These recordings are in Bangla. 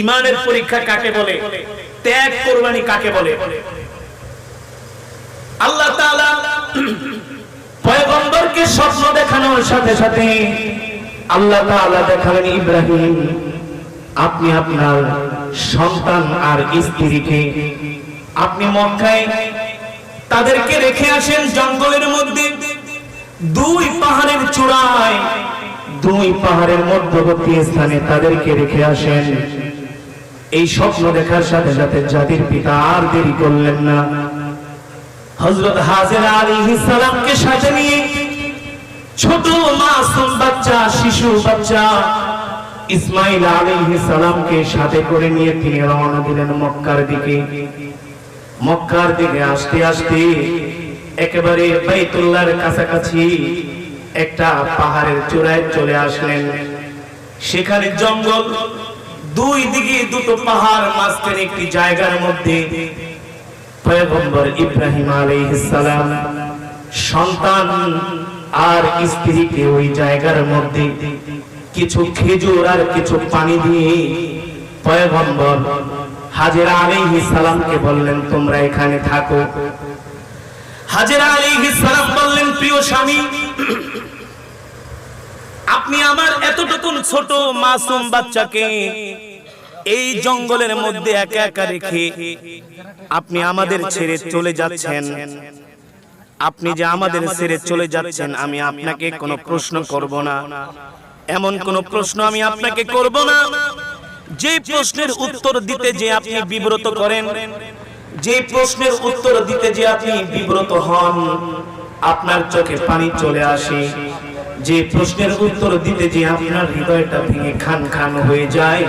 ইমানের পরীক্ষা কাকে বলে? ত্যাগ কোরবানি কাকে বলে? আল্লাহ পয়গম্বরকে স্বপ্ন দেখানোর সাথে সাথে আল্লাহ তাআলা দেখালেন, ইব্রাহিম, আপনি আপনার সন্তান আর স্ত্রীকে আপনি মক্কায় তাদেরকে রেখে আসেন জঙ্গলের মধ্যে। দুই পাহাড়ের চূড়ায় দুই পাহাড়ের মধ্যবর্তী স্থানে তাদেরকে রেখে আসেন। এই স্বপ্ন দেখার সাথে সাথে জাতির পিতা আর দেরি করলেন না। মক্কার দিকে। মক্কার দিকে আসতে আসতে একেবারে কাছাকাছি একটা পাহাড়ের চূড়ায় চলে আসলেন। সেখানে জঙ্গল, দুই দিকে দুটো পাহাড়, মাঝখানে একটি জায়গার মধ্যে। ইব্রাহিম আলাইহিসসালাম সন্তান আর স্ত্রীকে ওই জায়গার মধ্যে কিছু খেজুর আর কিছু পানি দিয়ে পয়গম্বর হাজেরা আলাইহিস সালামকে বললেন, তোমরা এখানে থাকো। হাজেরা আলাইহিস সালাম বললেন, প্রিয় স্বামী আপনি আমার এতটুকুন ছোট মাসুম বাচ্চাকে এই জঙ্গলের মধ্যে একা একা রেখে আপনি আমাদের ছেড়ে চলে যাচ্ছেন। আপনি যে আমাদের ছেড়ে চলে যাচ্ছেন, আমি আপনাকে কোনো প্রশ্ন করব না। এমন কোন প্রশ্ন আমি আপনাকে করব না। যে প্রশ্নের উত্তর দিতে যে আপনি বিব্রত করেন, যে প্রশ্নের উত্তর দিতে যে আপনি বিব্রত হন, আপনার চোখে পানি চলে আসে। যে প্রশ্নের উত্তর দিতে যে আপনার হৃদয়টা ভেঙে খান খান হয়ে যায়,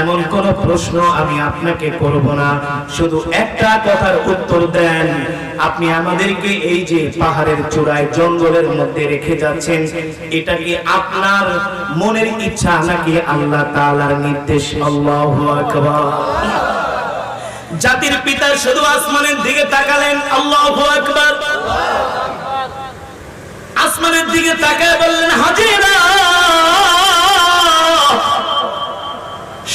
এমন কোন প্রশ্ন আমি আপনাকে করব না। শুধু একটা কথার উত্তর দেন, আপনি আমাদেরকে এই যে পাহাড়ের চূড়ায় জঙ্গলের মধ্যে রেখে যাচ্ছেন, এটা কি আপনার মনের ইচ্ছা নাকি আল্লাহ তাআলার নির্দেশ? আল্লাহু আকবার। জাতির পিতা শুধু আসমানের দিকে তাকালেন, আল্লাহু আকবার। আসমানের দিকে তাকায় বললেন, হাজিরা,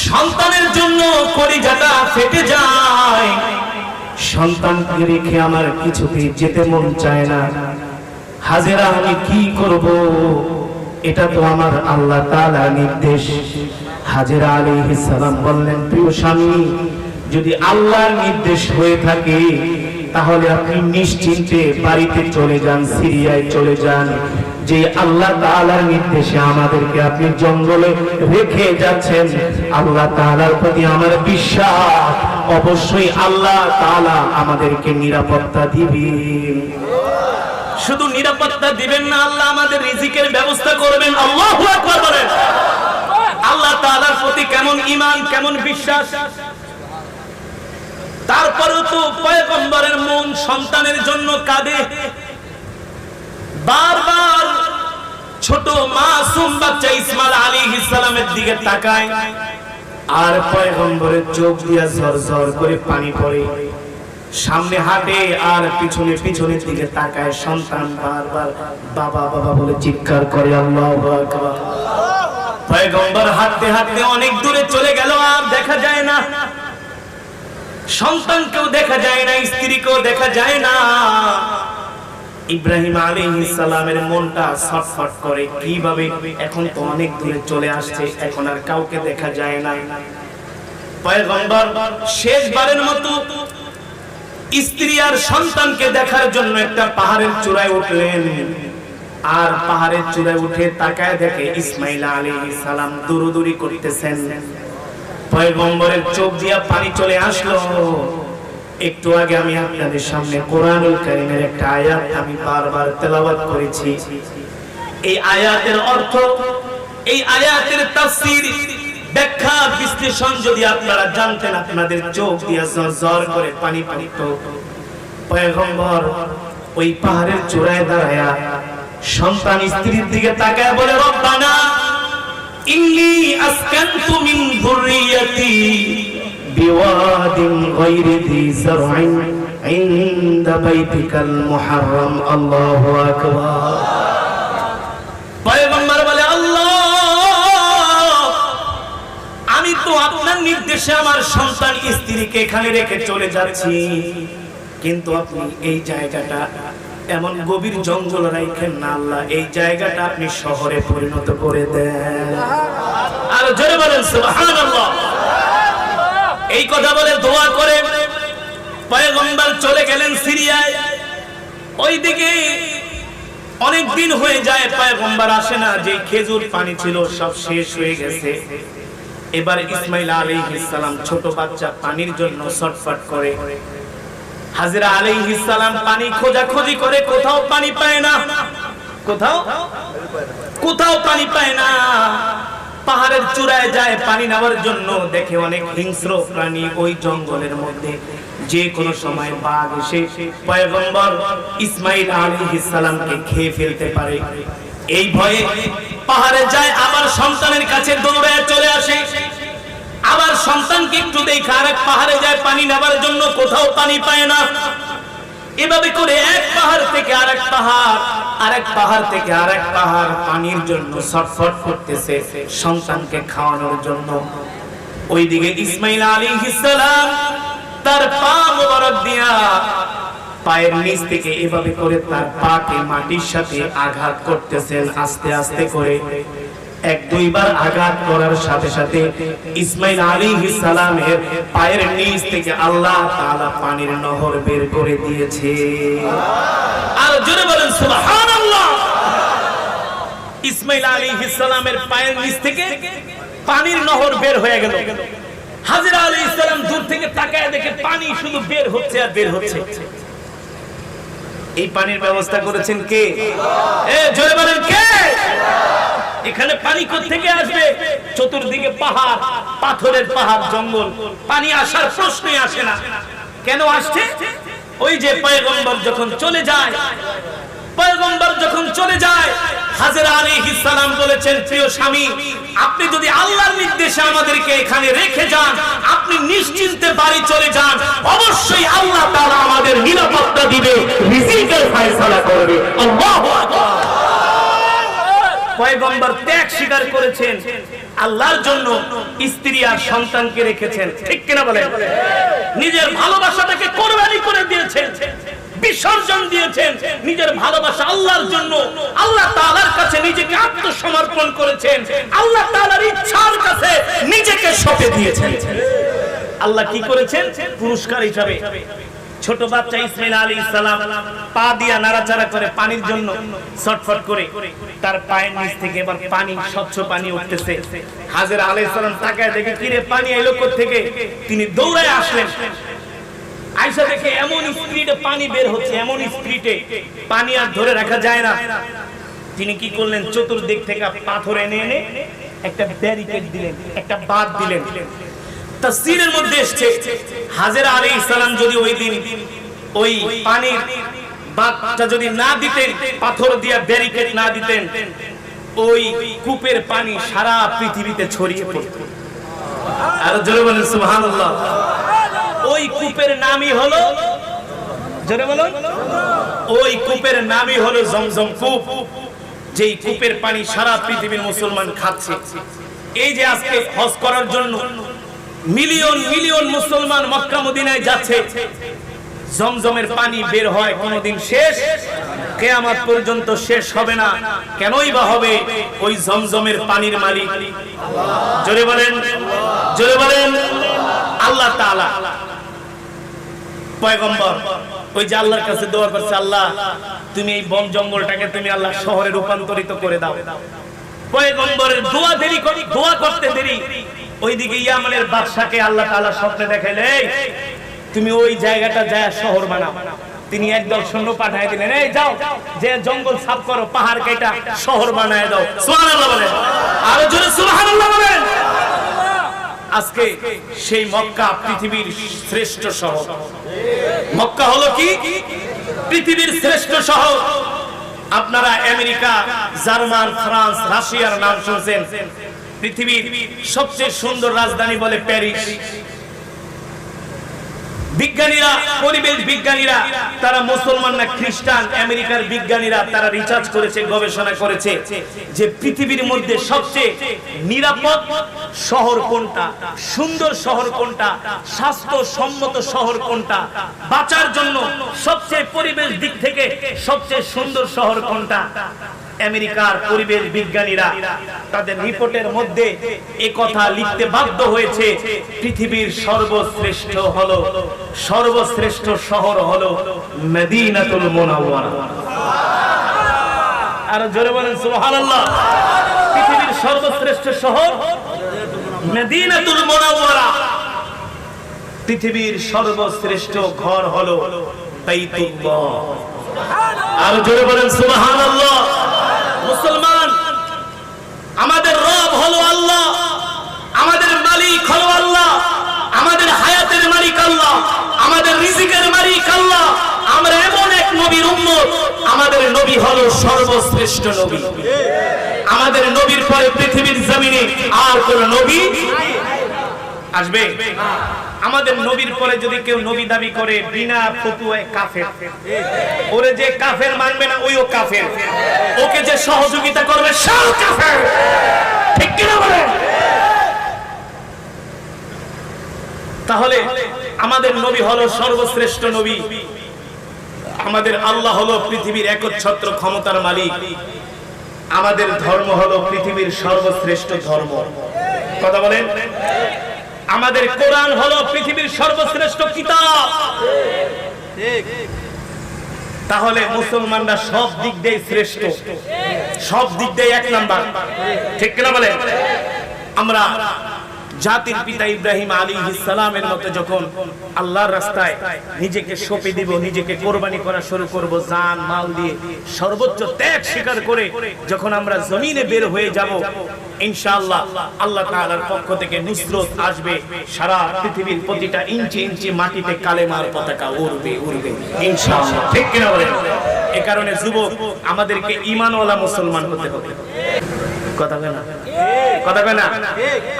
সন্তানের জন্য কলিজাটা ফেটে যায়। সন্তানকে রেখে আমার কিছুতেই যেতে মন চায় না। হাজেরা, আমি কি করব? এটা তো আমার আল্লাহ তাআলা নির্দেশ। হাজেরা আলাইহিস সালাম বললেন, প্রিয় স্বামী, যদি আল্লাহর নির্দেশ হয়ে থাকে তাহলে আপনি নিশ্চিন্তে বাড়িতে চলে যান, সিরিয়ায় চলে যান। যে আল্লাহ তাআলার নির্দেশে আমাদেরকে আপনি জঙ্গলে রেখে যাচ্ছেন, আল্লাহ তাআলার প্রতি আমার বিশ্বাস। অবশ্যই আল্লাহ তাআলা আমাদেরকে নিরাপত্তা দিবেন। শুধু নিরাপত্তা দিবেন না, আল্লাহ আমাদের রিজিকের ব্যবস্থা করবেন। আল্লাহু আকবার বলেন। আল্লাহ তাআলার প্রতি কেমন ঈমান, কেমন বিশ্বাস? তারপরেও তো পয়গম্বরের মন সন্তানের জন্য কাঁদে। বারবার ছোট মাসুম বাচ্চা ইসমাইল আলাইহিস সালামের দিকে তাকায়। আর পয়গম্বরের চোখ দিয়া ঝরঝর করে পানি পড়ে। সামনে হাঁটে আর পিছনে পিছনের দিকে তাকায় সন্তান বারবার বাবা বাবা বলে চিৎকার করে, আল্লাহু পয়গম্বর হাঁটতে হাঁটতে অনেক দূরে চলে গেল, আর দেখা যায় না। সন্তানকেও দেখা যায় না, স্ত্রীকেও দেখা যায় না। ইব্রাহিম আলাইহিস সালামের মনটা ছটফট করে, কীভাবে? এখন তো অনেক দূরে চলে আসছে, এখন আর কাউকে দেখা যায় না। শেষবারের মতো স্ত্রী আর সন্তানকে দেখার জন্য একটা পাহাড়ের চূড়ায় উঠলেন। আর পাহাড়ের চূড়ায় উঠে তাকায় দেখে ইসমাইল আলাইহিস সালাম দূরদূরি করতেছেন। পয়গম্বরের চোখ দিয়া পানি চলে আসলো। একটু আগে আমি আপনাদের সামনে কোরআনুল কারীমের একটা আয়াত আমি বারবার তেলাওয়াত করেছি। এই আয়াতের অর্থ, এই আয়াতের তাফসীর ব্যাখ্যা, বিশ্লেষণ যদি আপনারা জানতেন, আপনাদের চোখ দিয়া জর করে পানি পড়ত। পয়গম্বর ওই পাহাড়ের চূড়ায় দাঁড়ায়া সন্তান স্ত্রীর দিকে তাকায় বলে, রব্বানা ইন্নি আসকানতু মিন যুররিয়াতি বিওয়াদিন গায়রি যি যার'ইন আল্লাহু আকবার। পয়গম্বর বলে, আল্লাহ আপনার নির্দেশে আমার সন্তান স্ত্রীকে এখানে রেখে চলে যাচ্ছি। কিন্তু আপনি এই জায়গাটা এমন গভীর জঙ্গল রাখেন না আল্লাহ, এই জায়গাটা আপনি শহরে পরিণত করে দেন। আর জোরে বলেন, সুবহানাল্লাহ। এই কথা বলে দোয়া করে পয়গম্বর চলে গেলেন সিরিয়ায়। ওইদিকে অনেক দিন হয়ে যায়, পয়গম্বর আসে না, যে খেজুর পানি ছিল সব শেষ হয়ে গেছে। এবার ইসমাইল আলাইহিস সালাম ছোট বাচ্চা পানির জন্য ছটফট করে। হাজরা আলাইহিস সালাম পানি খোঁজাখুঁজি করে কোথাও পানি পায় না। কোথাও? কোথাও পানি পায় না। পাহাড়ের চূড়ায় যায় পানি নেওয়ার জন্য। দেখে অনেক হিংস্র প্রাণী ওই জঙ্গলের মধ্যে। যে কোনো সময় বাঘ এসে পয়গম্বর ইসমাইল আলাইহিস সালামকে খেয়ে ফেলতে পারে। এই ভয়ে পাহাড়ে যায় আবার সন্তানের কাছে দৌড়ে চলে আসে আবার সন্তানকে একটু দেখে আরেক পাহাড়ে যায়, পানি নেবার জন্য কোথাও পানি পায় না। এভাবে করে এক পাহাড় থেকে আরেক পাহাড় আরেক পাহাড় থেকে আরেক পাহাড় পানির জন্য ছটফট করতেছে সন্তানকে খাওয়ানোর জন্য। ওইদিকে ইসমাইল আলাইহিস সালাম তার পা মোবারক দিয়া পায়ের নিচ থেকে এভাবে করে তার পাকে মাটির সাথে আঘাত করতেছেন, আস্তে আস্তে করে। এক দুইবার আঘাত করার সাথে সাথে ইসমাইল আলাইহিস সালামের পায়ের নিচ থেকে আল্লাহ তাআলা পানির নহর বের করে দিয়েছে। আর জোরে বলেন সুবহানাল্লাহ! ইসমাইল আলাইহিস সালামের পায়ের নিচ থেকে পানির নহর বের হয়ে গেল। হাজিরা দূর থেকে তাকায় দেখে পানি শুধু বের হচ্ছে আর বের হচ্ছে। এই পানির ব্যবস্থা করেছেন কে? এ জোরে বলেন কে? এখানে পানি থেকে আসবে? চতুর্দিকে পাহাড়, পাথরের পাহাড়, জঙ্গল। পানি আসার প্রশ্নই আসে না। কেন আসছে? ওই যে পয়গম্বর যখন চলে যায়, পয়গম্বর যখন চলে যায় সালাম বলেছেন, প্রিয় স্বামী, আপনি যদি আল্লাহর নির্দেশে আমাদেরকে এখানে রেখে যান, আপনি নিশ্চিন্তে বাড়ি চলে যান। অবশ্যই আল্লাহ তাআলা আমাদের নিরাপত্তা দিবে রিজিকের ফয়সালা করবে আল্লাহু আকবার পয়গম্বর ত্যাগ স্বীকার করেছেন। আল্লাহর জন্য স্ত্রী আর সন্তানকে রেখেছেন। ঠিক কিনা বলেন? নিজের ভালোবাসাটাকে কোরবানি করে দিয়েছেন। বিসর্জন দিয়েছেন। নিজের ভালোবাসা আল্লাহর জন্য। আল্লাহ তাআলার কাছে নিজেকে আত্মসমর্পণ করেছেন। আল্লাহ তাআলার ইচ্ছার কাছে নিজেকে সঁপে দিয়েছেন। আল্লাহ কি করেছেন? পুরস্কার হিসাবে। ছোট বাচ্চা ইসমাইল আলী ইসলাম পা দিয়া নাড়াচাড়া করে পানির জন্য ছটফট করে তার পায়ের নিচ থেকে এবার পানি, স্বচ্ছ পানি উঠতেছে। হাজের আলী ইসলাম তাকায় দেখে কিরে পানি এলো থেকে তিনি দৌড়ায় আসলেন। আইসা দেখে এমন স্পিডে পানি বের হচ্ছে, এমন স্পিডে পানি আর ধরে রাখা যায় না। তিনি কি করলেন? চতুর্দিক থেকে পাথর এনে এনে একটা ব্যারিকেড দিলেন, একটা বাদ দিলেন। তাফসীরের মধ্যে এসেছে, হাজেরা আলাইহিস সালাম যদি ওই দিন ওই পানির বাদটা যদি না দিতেন, পাথর দিয়ে ব্যারিকেড না দিতেন, ওই কূপের পানি সারা পৃথিবীতে ছড়িয়ে পড়ত। আর জোরে বলেন, সুবহানাল্লাহ। ওই কূপের নামই হলো, জোরে বলুন, ওই কূপের নামই হলো জমজম কূপ, যেই কূপের পানি সারা পৃথিবীর মুসলমান খাচ্ছে। এই যে আজকে হজ করার জন্য মিলিয়ন মিলিয়ন মুসলমান মক্কা মদিনায় যাচ্ছে। জমজমের পানি বের হয়, কোনোদিন শেষ। কেয়ামত পর্যন্ত শেষ হবে না। কেনই বা হবে ওই জমজমের পানির মালিক? জোরে বলেন জোরে বলেন। আল্লাহ তাআলা। পয়গম্বর, ওই যে আল্লাহর কাছে দোয়া করছে, আল্লাহ, তুমি এই বন জঙ্গলটাকে তুমি আল্লাহ শহরে রূপান্তরিত করে দাও। পয়গম্বরের দোয়া দেরি করি, দোয়া করতে দেরি। ওইদিকে ইয়ামানের বাদশাকে আল্লাহ তাআলা স্বপ্নে দেখাইলে তুমি ওই জায়গাটা যায় শহর বানাও। তিনি একদল সৈন্য পাঠায় দিলেন, এই, যাও, যে জঙ্গল সাফ করো, পাহাড় কেটা শহর বানায় দাও। আরও জোরে আজকে সেই মক্কা পৃথিবীর শ্রেষ্ঠ শহর। মক্কা হলো কি? পৃথিবীর শ্রেষ্ঠ শহর। আপনারা আমেরিকা, জার্মান, ফ্রান্স, রাশিয়ার নাম শুনছেন। পৃথিবীর সবচেয়ে সুন্দর রাজধানী বলে প্যারিস। বিজ্ঞানীরা, পরিবেশ বিজ্ঞানীরা, তারা মুসলমান না খ্রিস্টান, আমেরিকার বিজ্ঞানীরা, তারা রিসার্চ করেছে, গবেষণা করেছে যে পৃথিবীর মধ্যে সবচেয়ে নিরাপদ শহর কোনটা? সুন্দর শহর কোনটা? স্বাস্থ্যসম্মত শহর কোনটা? বাঁচার জন্য সবচেয়ে পরিবেশ দিক থেকে সবচেয়ে সুন্দর শহর কোনটা? আমেরিকার পরিবেশ বিজ্ঞানীরা তাদের রিপোর্টের মধ্যে কথা লিখতে বাধ্য হয়েছে, পৃথিবীর সর্বশ্রেষ্ঠ হলো, সর্বশ্রেষ্ঠ শহর হলো মদিনাতুল মুনাওয়ারা। আর জোরে বলেন, সুবহানাল্লাহ। পৃথিবীর সর্বশ্রেষ্ঠ শহর মদিনাতুল মুনাওয়ারা। পৃথিবীর সর্বশ্রেষ্ঠ ঘর হলো বাইতুল্লাহ। আর জোরে বলেন, সুবহানাল্লাহ। মুসলমান, আমাদের রব হলো আল্লাহ, আমাদের মালিক হলো আল্লাহ, আমাদের হায়াতের মালিক আল্লাহ, আমাদের রিজিকের মালিক আল্লাহ, আমরা এমন এক নবীর উম্মত, আমাদের নবী হলো সর্বশ্রেষ্ঠ নবী। আমাদের নবীর পরে পৃথিবীর জমিনে আর কোন নবী আসবে? আমাদের নবীর পরে যদি কেউ নবী দাবি করে বিনা ফতুয়ায় কাফের, ওরে যে কাফের মানবে না, ওইও কাফের। ওকে যে সহযোগিতা করবে, সেও কাফের। ঠিক কিনা বলে তাহলে আমাদের নবী হলো সর্বশ্রেষ্ঠ নবী। আমাদের আল্লাহ হলো পৃথিবীর একচ্ছত্র ক্ষমতার মালিক। আমাদের ধর্ম হলো পৃথিবীর সর্বশ্রেষ্ঠ ধর্ম। কথা বলেন? আমাদের কোরআন হলো পৃথিবীর সর্বশ্রেষ্ঠ কিতাব। তাহলে মুসলমানরা সব দিক দিয়ে শ্রেষ্ঠ। সব দিক দিয়ে এক নাম্বার। ঠিক কিনা বলে আমরা জাতির পিতা ইব্রাহিম আলী ইসলামের মতো যখন আল্লাহর রাস্তায় নিজেকে সঁপে দিব, নিজেকে কোরবানি করা শুরু করব, জান, মাল দিয়ে সর্বোচ্চ ত্যাগ স্বীকার করে যখন আমরা জমিনে বের হয়ে যাব, ইনশাআল্লাহ আল্লাহ তাআলার পক্ষ থেকে নুসরত আসবে সারা পৃথিবীর প্রতিটা ইঞ্চি ইঞ্চি মাটিতে কালেমার পতাকা উড়বে উড়বে, ইনশাআল্লাহ। ঠিক কিনা এ কারণে যুবক, আমাদেরকে ঈমানওয়ালা মুসলমান হতে হবে।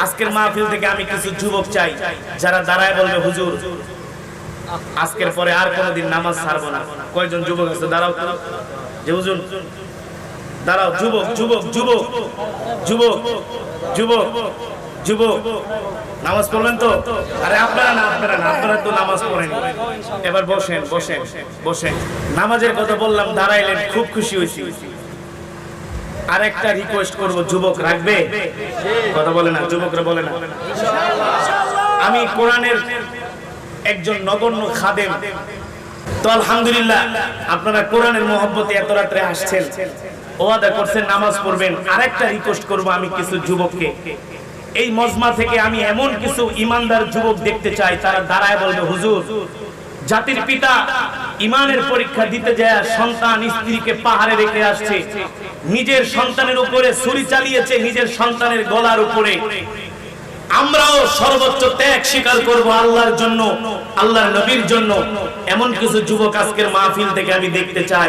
আজকের মাহফিল থেকে আমি কিছু যুবক চাই, যারা দাঁড়ায় বলবে, হুজুর, আজকের পরে আর নামাজ ছাড়বো না। যুবক আছে? দাঁড়াও। যে হুজুর, দাঁড়াও। যুবক যুবক যুবক যুবক যুবক যুবক, নামাজ তো? আরে আপনারা না আপনারা না, আপনারা তো নামাজ পড়েন। এবার বসেন বসেন বসেন। নামাজের কথা বললাম, দাঁড়াইলেন, খুব খুশি হয়েছি। আর একটা রিকোয়েস্ট করব, যুবক রাখবে? কথা বলে না, যুবকরা বলে না। আমি কোরআনের একজন নগণ্য খাদেম। তো আলহামদুলিল্লাহ, আপনারা কোরআনের মহব্বতে এত রাত্রে আসছেন, ওয়াদা করছেন, নামাজ পড়বেন। আরেকটা রিকোয়েস্ট করব আমি কিছু যুবককে। এই মজমা থেকে আমি এমন কিছু ইমানদার যুবক দেখতে চাই, তারা দাঁড়ায় বলবে, হুজুর জাতির পিতা ইমানের পরীক্ষা দিতে যায়, সন্তান স্ত্রীকে পাহাড়ে রেখে আসছে। নিজের সন্তানের উপরে ছুরি চালিয়েছে, নিজের সন্তানের গলার উপরে। আমরাও সর্বোচ্চ ত্যাগ স্বীকার করব আল্লাহর জন্য আল্লাহর নবীর জন্য। এমন কিছু যুবক আজকের মাহফিল থেকে আমি দেখতে চাই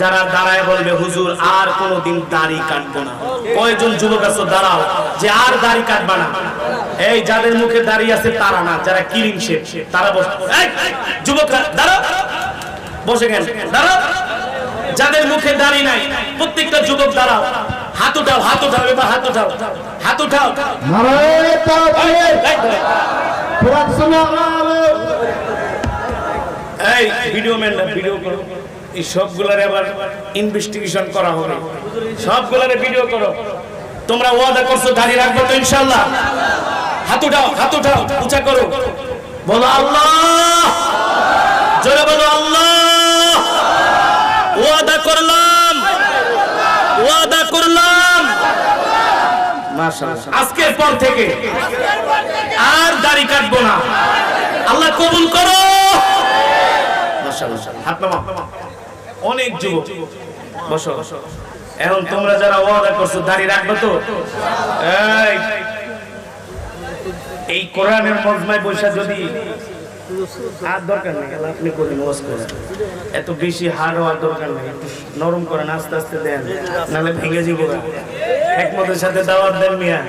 যারা দাঁড়ায় বলবে হুজুর আর কোনোদিন দাড়ি কাটবো না। কয়জন যুবক আছো দাঁড়াও যে আর দাড়ি কাটবা না। এই যাদের মুখে দাড়ি আছে তারা না যারা কিরিম শেখ তারা বস এই, যুবকরা দাঁড়াও। বসে গেল দাঁড়াও। যাদের মুখে দাড়ি নাই প্রত্যেকটা যুবক দাঁড়াও। হাত উঠাও হাত উঠাও এবার হাত উঠাও। হাত উঠাও। এই ভিডিও ম্যান ভিডিও করো। এই সবগুলার এবার ইনভেস্টিগেশন করা হবে। সবগুলার ভিডিও করো। তোমরা ওয়াদা করছ দাঁড়িয়ে রাখব তো ইনশাআল্লাহ। হাত উঠাও হাত উঠাও উঁচা করো। বলো আল্লাহ। জোরে বলো আল্লাহ ওয়াদা করলাম ওয়াদা করলাম। আজকের পর থেকে আর দাড়ি কাটবো না। আল্লাহ কবুল করো। অনেক যুবক। বসো। এখন তোমরা যারা ওয়াদা করছ দাঁড়িয়ে রাখবে তো? এই, এই কোরআনের মজমায় বৈশা যদি আর দরকার নেই আপনি করুন ওয়াজ করেন। এত বেশি হার হওয়ার দরকার নেই। একটু নরম করেন, আস্তে আস্তে দেন। নাহলে ভেঙে যাব। একমতের সাথে দাওয়াত দেন মিয়া।